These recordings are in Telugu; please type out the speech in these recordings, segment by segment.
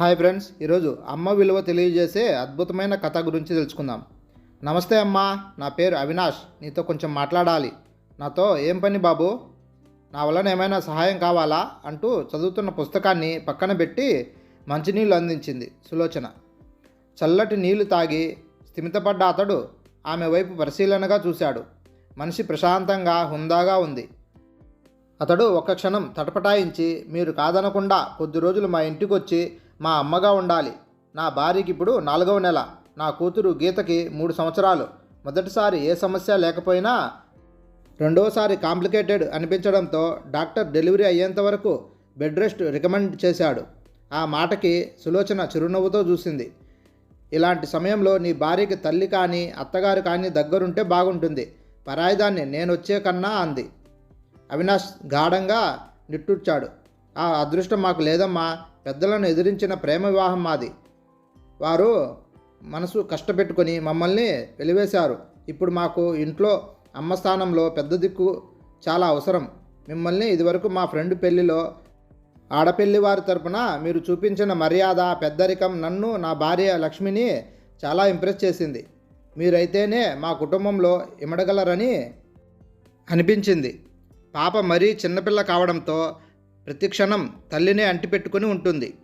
హాయ్ ఫ్రెండ్స్ ఈరోజు అమ్మ విలువ తెలియజేసే అద్భుతమైన కథ గురించి తెలుసుకుందాం. నమస్తే అమ్మా నా పేరు అవినాష్ నీతో కొంచెం మాట్లాడాలి. నాతో ఏం పని బాబు? నా వలన ఏమైనా సహాయం కావాలా? అంటూ చదువుతున్న పుస్తకాన్ని పక్కన పెట్టి మంచినీళ్ళు అందించింది సులోచన. చల్లటి నీళ్ళు తాగి స్థిమితపడ్డ అతడు ఆమె వైపు పరిశీలనగా చూశాడు. మనిషి ప్రశాంతంగా హుందాగా ఉంది. అతడు ఒక క్షణం తటపటాయించి మీరు కాదనకుండా కొద్ది రోజులు మా ఇంటికి వచ్చి మా అమ్మగా ఉండాలి. నా భార్యకి ఇప్పుడు నాలుగవ నెల. నా కూతురు గీతకి మూడు సంవత్సరాలు. మొదటిసారి ఏ సమస్య లేకపోయినా రెండవసారి కాంప్లికేటెడ్ అనిపించడంతో డాక్టర్ డెలివరీ అయ్యేంత వరకు బెడ్ రెస్ట్ రికమెండ్ చేశాడు. ఆ మాటకి సులోచన చిరునవ్వుతో చూసింది. ఇలాంటి సమయంలో నీ భార్యకి తల్లి కానీ అత్తగారు కానీ దగ్గరుంటే బాగుంటుంది. పరాయిదాన్ని నేను వచ్చే కన్నా అంది. అవినాష్ గాఢంగా నిట్టూర్చాడు. ఆ అదృష్టం మాకు లేదమ్మా. పెద్దలను ఎదిరించిన ప్రేమ వివాహం మాది. వారు మనసు కష్టపెట్టుకొని మమ్మల్ని వెలివేశారు. ఇప్పుడు మాకు ఇంట్లో అమ్మ స్థానంలో పెద్ద దిక్కు చాలా అవసరం. మిమ్మల్ని ఇదివరకు మా ఫ్రెండ్ పెళ్ళిలో ఆడపెళ్ళి వారి తరపున మీరు చూపించిన మర్యాద పెద్దరికం నన్ను నా భార్య లక్ష్మిని చాలా ఇంప్రెస్ చేసింది. మీరైతేనే మా కుటుంబంలో ఇమడగలరని అనిపించింది. పాప మరీ చిన్నపిల్ల కావడంతో ప్రతి క్షణం తల్లినే అంటిపెట్టుకుని ఉంటుంది.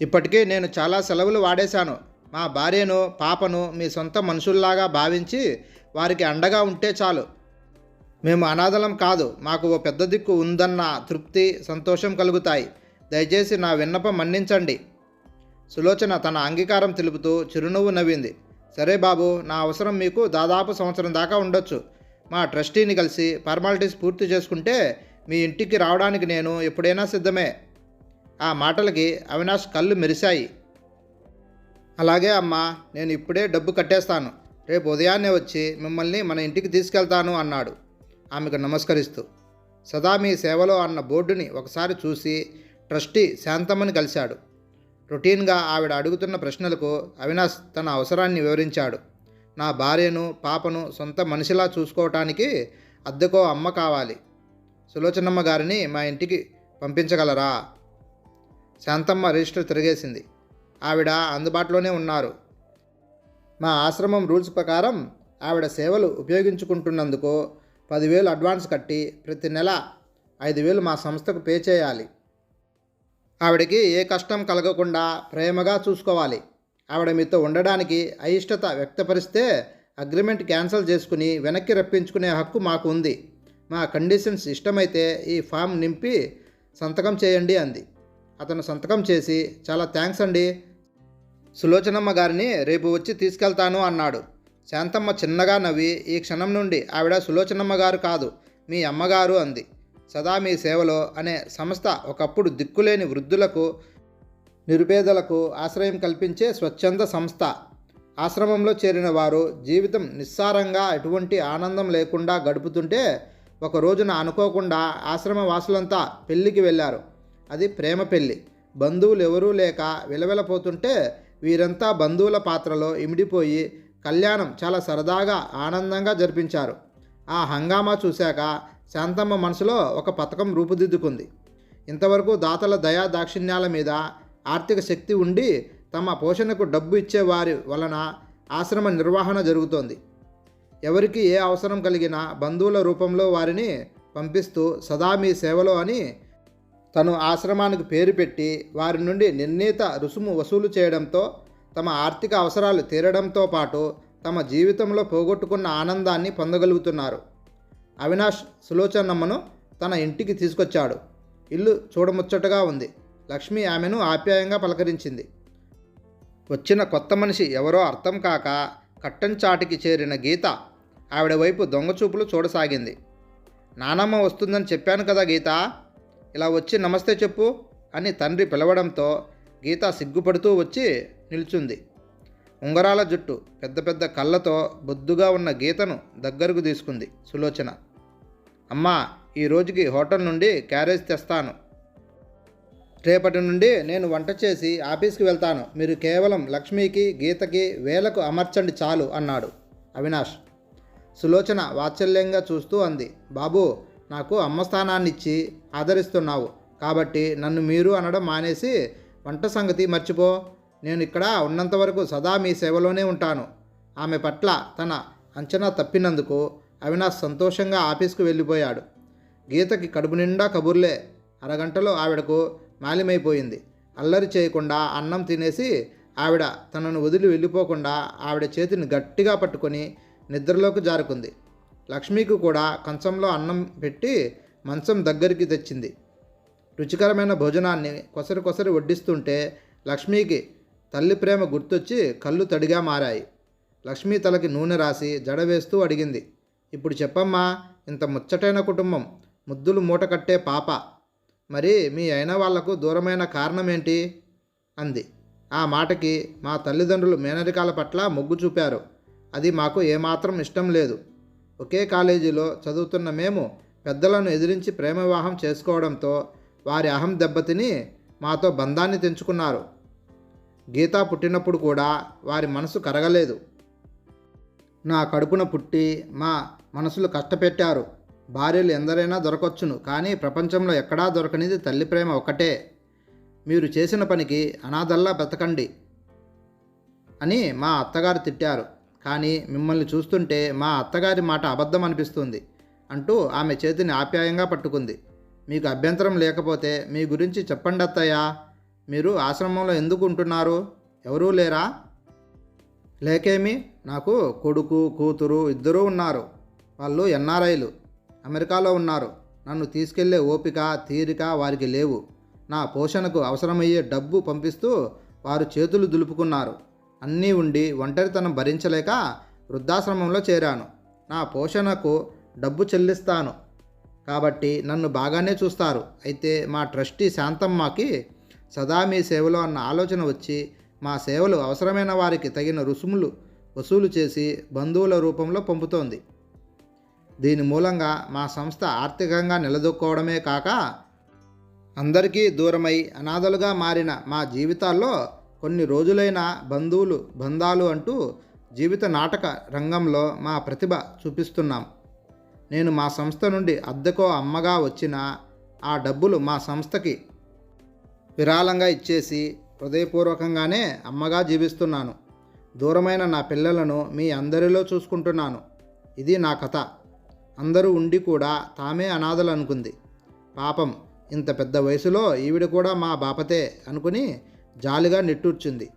ఇప్పటికీ నేను చాలా సెలవులు వాడేశాను. మా భార్యను పాపను మీ సొంత మనుషుల్లాగా భావించి వారికి అండగా ఉంటే చాలు. మేము అనాథలం కాదు మాకు ఓ పెద్ద దిక్కు ఉందన్న తృప్తి సంతోషం కలుగుతాయి. దయచేసి నా విన్నపం మన్నించండి. సులోచన తన అంగీకారం తెలుపుతూ చిరునవ్వు నవ్వింది. సరే బాబు నా అవసరం మీకు దాదాపు సంవత్సరం దాకా ఉండొచ్చు. మా ట్రస్టీని కలిసి ఫార్మాలిటీస్ పూర్తి చేసుకుంటే మీ ఇంటికి రావడానికి నేను ఎప్పుడైనా సిద్ధమే. ఆ మాటలకి అవినాష్ కళ్ళు మెరిశాయి. అలాగే అమ్మా నేను ఇప్పుడే డబ్బు కట్టేస్తాను. రేపు ఉదయాన్నే వచ్చి మిమ్మల్ని మన ఇంటికి తీసుకెళ్తాను అన్నాడు. ఆమెకు నమస్కరిస్తూ. సదా మీ సేవలో అన్న బోర్డుని ఒకసారి చూసి ట్రస్టీ శాంతమ్మని కలిశాడు. రొటీన్గా ఆవిడ అడుగుతున్న ప్రశ్నలకు అవినాష్ తన అవసరాన్ని వివరించాడు. నా భార్యను పాపను సొంత మనిషిలా చూసుకోవటానికి అద్దెకో అమ్మ కావాలి. సులోచనమ్మ గారిని మా ఇంటికి పంపించగలరా? శాంతమ్మ రిజిస్టర్ తిరిగేసింది. ఆవిడ అందుబాటులోనే ఉన్నారు. మా ఆశ్రమం రూల్స్ ప్రకారం ఆవిడ సేవలు ఉపయోగించుకుంటున్నందుకు పదివేలు అడ్వాన్స్ కట్టి ప్రతి నెల ఐదు వేలు మా సంస్థకు పే చేయాలి. ఆవిడకి ఏ కష్టం కలగకుండా ప్రేమగా చూసుకోవాలి. ఆవిడ మీతో ఉండడానికి అయిష్టత వ్యక్తపరిస్తే అగ్రిమెంట్ క్యాన్సిల్ చేసుకుని వెనక్కి రప్పించుకునే హక్కు మాకు ఉంది. మా కండిషన్స్ ఇష్టమైతే ఈ ఫామ్ నింపి సంతకం చేయండి అంది. అతను సంతకం చేసి చాలా థ్యాంక్స్ అండి. సులోచనమ్మ గారిని రేపు వచ్చి తీసుకెళ్తాను అన్నాడు. శాంతమ్మ చిన్నగా నవ్వి ఈ క్షణం నుండి ఆవిడ సులోచనమ్మ గారు కాదు మీ అమ్మగారు అంది. సదా మీ సేవలో అనే సంస్థ ఒకప్పుడు దిక్కులేని వృద్ధులకు నిరుపేదలకు ఆశ్రయం కల్పించే స్వచ్ఛంద సంస్థ. ఆశ్రమంలో చేరిన వారు జీవితం నిస్సారంగా ఎటువంటి ఆనందం లేకుండా గడుపుతుంటే ఒక రోజున అనుకోకుండా ఆశ్రమ వాసులంతా పెళ్ళికి వెళ్ళారు. అది ప్రేమ పెళ్ళి. బంధువులు ఎవరూ లేక విలవిలపోతుంటే వీరంతా బంధువుల పాత్రలో ఇమిడిపోయి కళ్యాణం చాలా సరదాగా ఆనందంగా జరిపించారు. ఆ హంగామా చూశాక శాంతమ్మ మనసులో ఒక పథకం రూపుదిద్దుకుంది. ఇంతవరకు దాతల దయా దాక్షిణ్యాల మీద ఆర్థిక శక్తి ఉండి తమ పోషణకు డబ్బు ఇచ్చేవారి వలన ఆశ్రమ నిర్వహణ జరుగుతోంది. ఎవరికి ఏ అవసరం కలిగినా బంధువుల రూపంలో వారిని పంపిస్తూ సదా మీ సేవలో అని తను ఆశ్రమానికి పేరు పెట్టి వారి నుండి నిర్ణీత రుసుము వసూలు చేయడంతో తమ ఆర్థిక అవసరాలు తీరడంతో పాటు తమ జీవితంలో పోగొట్టుకున్న ఆనందాన్ని పొందగలుగుతున్నారు. అవినాష్ సులోచనమ్మను తన ఇంటికి తీసుకొచ్చాడు. ఇల్లు చూడముచ్చటగా ఉంది. లక్ష్మి ఆమెను ఆప్యాయంగా పలకరించింది. వచ్చిన కొత్త మనిషి ఎవరో అర్థం కాక కట్టంచాటికి చేరిన గీత ఆవిడ వైపు దొంగచూపులు చూడసాగింది. నానమ్మ వస్తుందని చెప్పాను కదా గీత. ఇలా వచ్చి నమస్తే చెప్పు అని తండ్రి పిలవడంతో గీత సిగ్గుపడుతూ వచ్చి నిల్చుంది. ఉంగరాల జుట్టు పెద్ద పెద్ద కళ్ళతో బొద్దుగా ఉన్న గీతను దగ్గరకు తీసుకుంది సులోచన. అమ్మా ఈ రోజుకి హోటల్ నుండి క్యారేజ్ తెస్తాను. రేపటి నుండి నేను వంట చేసి ఆఫీస్కి వెళ్తాను. మీరు కేవలం లక్ష్మికి గీతకి వేలకు అమర్చండి చాలు అన్నాడు అవినాష్. సులోచన వాత్సల్యంగా చూస్తూ అంది. బాబు నాకు అమ్మ స్థానాన్ని ఇచ్చి ఆదరిస్తున్నావు. కాబట్టి నన్ను మీరు అనడం మానేసి వంట సంగతి మర్చిపో. నేను ఇక్కడ ఉన్నంత వరకు సదా మీ సేవలోనే ఉంటాను. ఆమె పట్ల తన అంచనా తప్పినందుకు అవినాష్ సంతోషంగా ఆఫీస్కు వెళ్ళిపోయాడు. గీతకి కడుపు నిండా కబుర్లే. అరగంటలో ఆవిడకు మాలిమైపోయింది. అల్లరి చేయకుండా అన్నం తినేసి ఆవిడ తనను వదిలి వెళ్ళిపోకుండా ఆవిడ చేతిని గట్టిగా పట్టుకొని నిద్రలోకి జారుకుంది. లక్ష్మికి కూడా కంచంలో అన్నం పెట్టి మంచం దగ్గరికి తెచ్చింది. రుచికరమైన భోజనాన్ని కొసరి కొసరి వడ్డిస్తుంటే లక్ష్మికి తల్లి ప్రేమ గుర్తొచ్చి కళ్ళు తడిగా మారాయి. లక్ష్మి తలకి నూనె రాసి జడ వేస్తూ అడిగింది. ఇప్పుడు చెప్పమ్మా ఇంత ముచ్చటైన కుటుంబం ముద్దులు మూట కట్టే పాప. మరి మీ అయిన వాళ్ళకు దూరమైన కారణం ఏంటి అంది. ఆ మాటకి మా తల్లిదండ్రులు మేనరికాల పట్ల మొగ్గు చూపారు. అది మాకు ఏమాత్రం ఇష్టం లేదు. ఒకే కాలేజీలో చదువుతున్న మేము పెద్దలను ఎదిరించి ప్రేమ వివాహం చేసుకోవడంతో వారి అహం దెబ్బతిని మాతో బంధాన్ని తెంచుకున్నారు. గీత పుట్టినప్పుడు కూడా వారి మనసు కరగలేదు. నా కడుపున పుట్టి మా మనసులు కష్టపెట్టారు. భార్యలు ఎందరైనా దొరకొచ్చును కానీ ప్రపంచంలో ఎక్కడా దొరకనిది తల్లి ప్రేమ ఒకటే మీరు చేసిన పనికి అనాథల్లా బ్రతకండి అని మా అత్తగారు తిట్టారు. కానీ మిమ్మల్ని చూస్తుంటే మా అత్తగారి మాట అబద్ధం అనిపిస్తుంది అంటూ ఆమె చేతిని ఆప్యాయంగా పట్టుకుంది. మీకు అభ్యంతరం లేకపోతే మీ గురించి చెప్పండి అత్తయ్య. మీరు ఆశ్రమంలో ఎందుకు ఉంటున్నారు? ఎవరూ లేరా? లేకేమి? నాకు కొడుకు కూతురు ఇద్దరూ ఉన్నారు. వాళ్ళు ఎన్ఆర్ఐలు అమెరికాలో ఉన్నారు. నన్ను తీసుకెళ్ళే ఓపిక తీరిక వారికి లేవు. నా పోషణకు అవసరమయ్యే డబ్బు పంపిస్తూ వారు చేతులు దులుపుకున్నారు. అన్నీ ఉండి ఒంటరితనం భరించలేక వృద్ధాశ్రమంలో చేరాను. నా పోషణకు డబ్బు చెల్లిస్తాను. కాబట్టి నన్ను బాగానే చూస్తారు. అయితే మా ట్రస్టీ శాంతమ్మకి సదా మీ సేవలో అన్న ఆలోచన వచ్చి మా సేవలు అవసరమైన వారికి తగిన రుసుములు వసూలు చేసి బంధువుల రూపంలో పంపుతోంది. దీని మూలంగా మా సంస్థ ఆర్థికంగా నిలదొక్కోవడమే కాక అందరికీ దూరమై అనాథలుగా మారిన మా జీవితాల్లో కొన్ని రోజులైన బంధువులు బంధాలు అంటూ జీవిత నాటక రంగంలో మా ప్రతిభ చూపిస్తున్నాం. నేను మా సంస్థ నుండి అద్దెకో అమ్మగా వచ్చిన ఆ డబ్బులు మా సంస్థకి విరాళంగా ఇచ్చేసి హృదయపూర్వకంగానే అమ్మగా జీవిస్తున్నాను. దూరమైన నా పిల్లలను మీ అందరిలో చూసుకుంటున్నాను. ఇది నా కథ. అందరూ ఉండి కూడా తామే అనాథలు అనుకుంది పాపం ఇంత పెద్ద వయసులో ఈవిడ కూడా మా బాపతే అనుకుని జాలిగా నిట్టూర్చింది.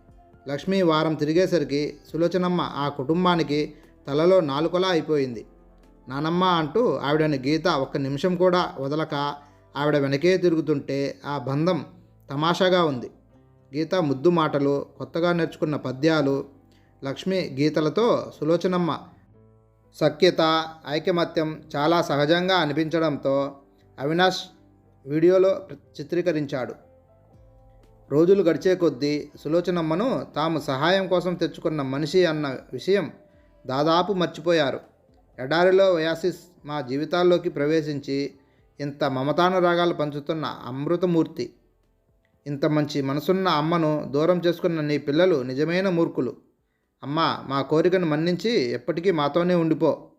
లక్ష్మి వారం తిరిగేసరికి సులోచనమ్మ ఆ కుటుంబానికి తలలో నాలుకలా అయిపోయింది. నానమ్మ అంటూ ఆవిడని గీత ఒక్క నిమిషం కూడా వదలక ఆవిడ వెనకే తిరుగుతుంటే ఆ బంధం తమాషాగా ఉంది. గీత ముద్దు మాటలు కొత్తగా నేర్చుకున్న పద్యాలు లక్ష్మి గీతలతో సులోచనమ్మ సఖ్యత ఐకమత్యం చాలా సహజంగా అనిపించడంతో అవినాష్ వీడియోలో చిత్రీకరించాడు. రోజులు గడిచే కొద్దీ సులోచనమ్మను తాము సహాయం కోసం తెచ్చుకున్న మనిషి అన్న విషయం దాదాపు మర్చిపోయారు. ఎడారిలో వయాసిస్ మా జీవితాల్లోకి ప్రవేశించి ఇంత మమతానురాగాలు పంచుతున్న అమృతమూర్తి. ఇంత మంచి మనసున్న అమ్మను దూరం చేసుకున్న నీ పిల్లలు నిజమైన మూర్ఖులు. అమ్మ మా కోరికను మన్నించి ఎప్పటికీ మాతోనే ఉండిపో.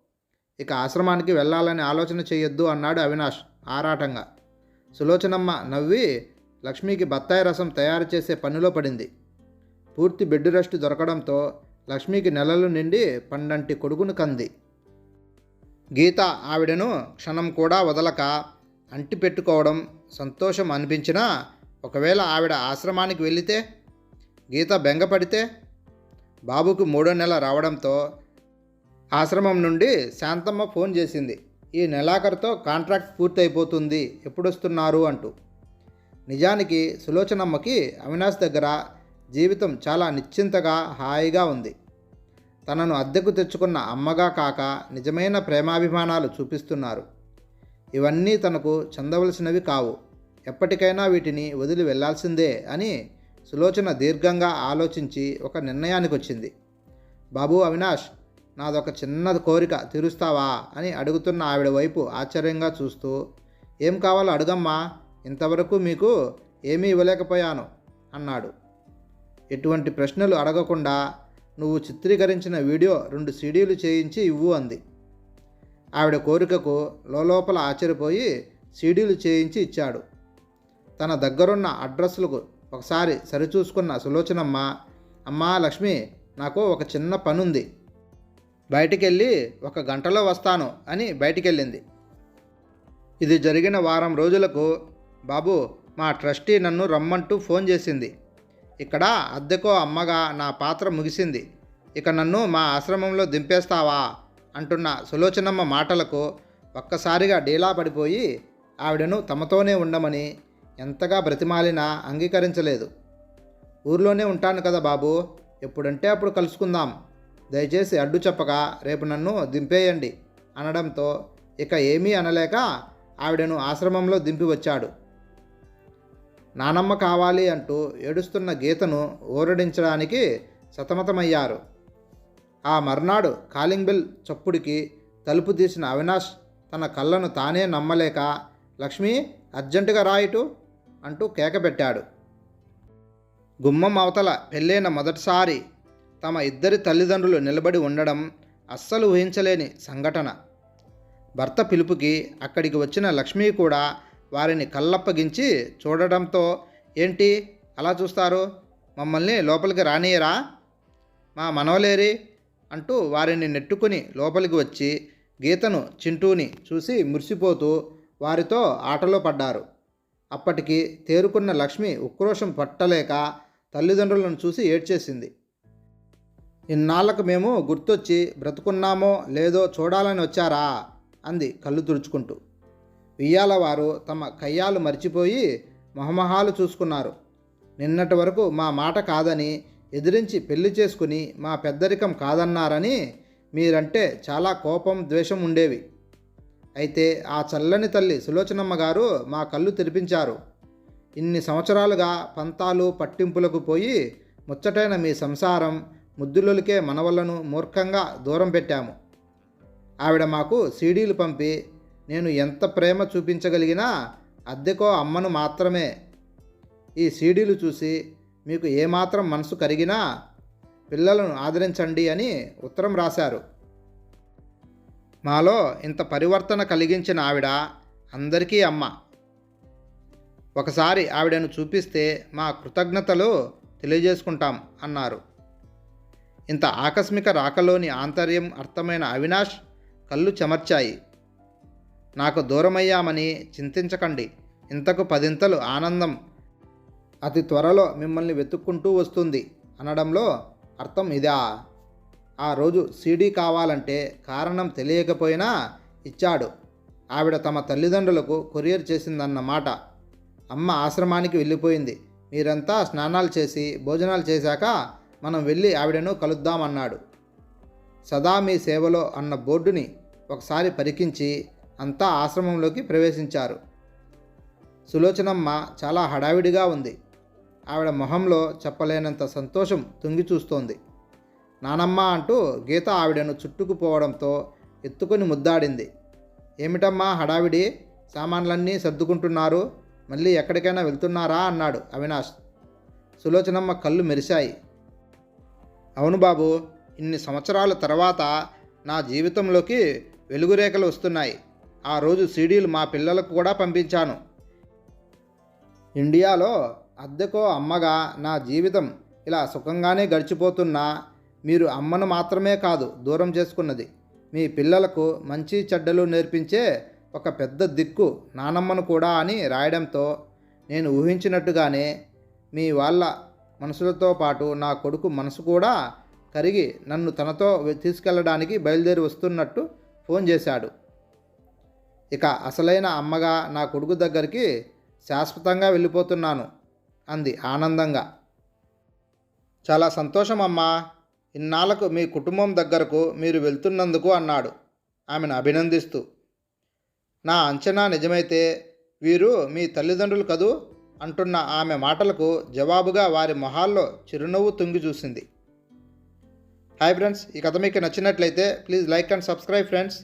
ఇక ఆశ్రమానికి వెళ్ళాలని ఆలోచన చేయొద్దు అన్నాడు అవినాష్ ఆరాటంగా. సులోచనమ్మ నవ్వి లక్ష్మికి బత్తాయి రసం తయారు చేసే పనిలో పడింది. పూర్తి బెడ్ రెస్ట్ దొరకడంతో లక్ష్మికి నెలలు నిండి పండంటి కొడుకును కంది. గీత ఆవిడను క్షణం కూడా వదలక అంటి పెట్టుకోవడం సంతోషం అనిపించినా ఒకవేళ ఆవిడ ఆశ్రమానికి వెళితే గీత బెంగపడితే? బాబుకు మూడో నెల రావడంతో ఆశ్రమం నుండి శాంతమ్మ ఫోన్ చేసింది. ఈ నెలాఖరుతో కాంట్రాక్ట్ పూర్తయిపోతుంది. ఎప్పుడొస్తున్నారు అంటూ. నిజానికి సులోచనమ్మకి అవినాష్ దగ్గర జీవితం చాలా నిశ్చింతగా హాయిగా ఉంది. తనను అద్దెకు తెచ్చుకున్న అమ్మగా కాక నిజమైన ప్రేమాభిమానాలు చూపిస్తున్నారు. ఇవన్నీ తనకు చెందవలసినవి కావు. ఎప్పటికైనా వీటిని వదిలి వెళ్ళాల్సిందే అని సులోచన దీర్ఘంగా ఆలోచించి ఒక నిర్ణయానికి వచ్చింది బాబు అవినాష్ నాదొక చిన్న కోరిక తీరుస్తావా? అని అడుగుతున్న ఆవిడ వైపు ఆశ్చర్యంగా చూస్తూ ఏం కావాలో అడుగమ్మా. ఇంతవరకు మీకు ఏమీ ఇవ్వలేకపోయాను అన్నాడు. ఎటువంటి ప్రశ్నలు అడగకుండా నువ్వు చిత్రీకరించిన వీడియో రెండు సీడీలు చేయించి ఇవ్వు అంది. ఆవిడ కోరికకు లోపల ఆశ్చర్యపోయి సీడీలు చేయించి ఇచ్చాడు. తన దగ్గరున్న అడ్రస్లకు ఒకసారి సరిచూసుకున్న సులోచనమ్మ అమ్మా లక్ష్మి నాకు ఒక చిన్న పనుంది. బయటికెళ్ళి ఒక గంటలో వస్తాను అని బయటికెళ్ళింది. ఇది జరిగిన వారం రోజులకు బాబు మా ట్రస్టీ నన్ను రమ్మంటూ ఫోన్ చేసింది. ఇక్కడ అద్దెకో అమ్మగా నా పాత్ర ముగిసింది. ఇక నన్ను మా ఆశ్రమంలో దింపేస్తావా? అంటున్న సులోచనమ్మ మాటలకు ఒక్కసారిగా డీలా పడిపోయి ఆవిడను తమతోనే ఉండమని ఎంతగా బ్రతిమాలినా అంగీకరించలేదు. ఊర్లోనే ఉంటాను కదా బాబు ఎప్పుడంటే అప్పుడు కలుసుకుందాం. దయచేసి అడ్డు చెప్పక రేపు నన్ను దింపేయండి అనడంతో ఇక ఏమీ అనలేక ఆవిడను ఆశ్రమంలో దింపి వచ్చాడు. నానమ్మ కావాలి అంటూ ఏడుస్తున్న గీతను ఊరడించడానికి సతమతమయ్యారు. ఆ మర్నాడు కాలింగ్ బెల్ చప్పుడికి తలుపు తీసిన అవినాష్ తన కళ్ళను తానే నమ్మలేక లక్ష్మి అర్జెంటుగా రాయిటు అంటూ కేక పెట్టాడు. గుమ్మం అవతల పెళ్ళైన మొదటిసారి తమ ఇద్దరి తల్లిదండ్రులు నిలబడి ఉండడం అస్సలు ఊహించలేని సంఘటన. భర్త పిలుపుకి అక్కడికి వచ్చిన లక్ష్మి కూడా వారిని కళ్ళప్పగించి చూడడంతో ఏంటి? అలా చూస్తారు? మమ్మల్ని లోపలికి రానియరా? మా మనవలేరి అంటూ వారిని నెట్టుకుని లోపలికి వచ్చి గీతను చింటూని చూసి మురిసిపోతూ వారితో ఆటలో పడ్డారు. అప్పటికి తేరుకున్న లక్ష్మి ఉక్రోషం పట్టలేక తల్లిదండ్రులను చూసి ఏడ్చేసింది. ఇన్నాళ్ళకు మేము గుర్తొచ్చి బ్రతుకున్నామో లేదో చూడాలని వచ్చారా? అంది కళ్ళు తుడుచుకుంటూ. ఉయ్యాల వారు తమ కయ్యాలు మర్చిపోయి మొహమొహాలు చూసుకున్నారు. నిన్నటి వరకు మా మాట కాదని ఎదిరించి పెళ్ళి చేసుకుని మా పెద్దరికం కాదన్నారని మీరంటే చాలా కోపం ద్వేషం ఉండేవి. అయితే ఆ చల్లని తల్లి సులోచనమ్మ గారు మా కళ్ళు తెరిపించారు. ఇన్ని సంవత్సరాలుగా పంతాలు పట్టింపులకు పోయి ముచ్చటైన మీ సంసారం ముద్దులొలికే మనవలను మూర్ఖంగా దూరం పెట్టాము. ఆవిడ మాకు సీడీలు పంపి నేను ఎంత ప్రేమ చూపించగలిగినా అద్దెకో అమ్మను మాత్రమే. ఈ సీడీలు చూసి మీకు ఏమాత్రం మనసు కరిగినా పిల్లలను ఆదరించండి అని ఉత్తరం రాశారు. మాలో ఇంత పరివర్తన కలిగించిన ఆవిడ అందరికీ అమ్మ. ఒకసారి ఆవిడను చూపిస్తే మా కృతజ్ఞతలు తెలియజేసుకుంటాం అన్నారు. ఇంత ఆకస్మిక రాకలోని ఆంతర్యం అర్థమైన అవినాష్ కళ్ళు చెమర్చాయి. నాకు దూరమయ్యామని చింతించకండి. ఇంతకు పదింతలు ఆనందం అతి త్వరలో మిమ్మల్ని వెతుక్కుంటూ వస్తుంది అనడంలో అర్థం ఇదా? ఆ రోజు సీడీ కావాలంటే కారణం తెలియకపోయినా ఇచ్చాడు. ఆవిడ తమ తల్లిదండ్రులకు కొరియర్ చేసిందన్నమాట. అమ్మ ఆశ్రమానికి వెళ్ళిపోయింది. మీరంతా స్నానాలు చేసి భోజనాలు చేశాక మనం వెళ్ళి ఆవిడను కలుద్దామన్నాడు. సదా మీ సేవలో అన్న బోర్డుని ఒకసారి పరికించి అంతా ఆశ్రమంలోకి ప్రవేశించారు. సులోచనమ్మ చాలా హడావిడిగా ఉంది. ఆవిడ మొహంలో చెప్పలేనంత సంతోషం తుంగి చూస్తోంది. నానమ్మ అంటూ గీత ఆవిడను చుట్టుకుపోవడంతో ఎత్తుకొని ముద్దాడింది. ఏమిటమ్మా హడావిడి? సామాన్లన్నీ సర్దుకుంటున్నారు. మళ్ళీ ఎక్కడికైనా వెళ్తున్నారా? అన్నాడు అవినాష్. సులోచనమ్మ కళ్ళు మెరిశాయి. అవును బాబు ఇన్ని సంవత్సరాల తర్వాత నా జీవితంలోకి వెలుగురేఖలు వస్తున్నాయి. ఆ రోజు సీడీలు మా పిల్లలకు కూడా పంపించాను. ఇండియాలో అద్దెకో అమ్మగా నా జీవితం ఇలా సుఖంగానే గడిచిపోతున్నా మీరు అమ్మను మాత్రమే కాదు దూరం చేసుకున్నది. మీ పిల్లలకు మంచి చెడ్డలు నేర్పించే ఒక పెద్ద దిక్కు నానమ్మను కూడా అని రాయడంతో నేను ఊహించినట్టుగానే మీ వాళ్ళ మనసులతో పాటు నా కొడుకు మనసు కూడా కరిగి నన్ను తనతో తీసుకెళ్ళడానికి బయలుదేరి వస్తున్నట్టు ఫోన్ చేశాడు. ఇక అసలైన అమ్మగా నా కొడుకు దగ్గరికి శాశ్వతంగా వెళ్ళిపోతున్నాను అంది ఆనందంగా. చాలా సంతోషం అమ్మా ఇన్నాళ్ళకు మీ కుటుంబం దగ్గరకు మీరు వెళ్తున్నందుకు అన్నాడు ఆమెను అభినందిస్తూ. నా అంచనా నిజమైతే వీరు మీ తల్లిదండ్రులు కదూ అంటున్న ఆమె మాటలకు జవాబుగా వారి మొహాల్లో చిరునవ్వు తుంగి చూసింది. హాయ్ ఫ్రెండ్స్ ఈ కథ మీకు నచ్చినట్లయితే please like and subscribe friends.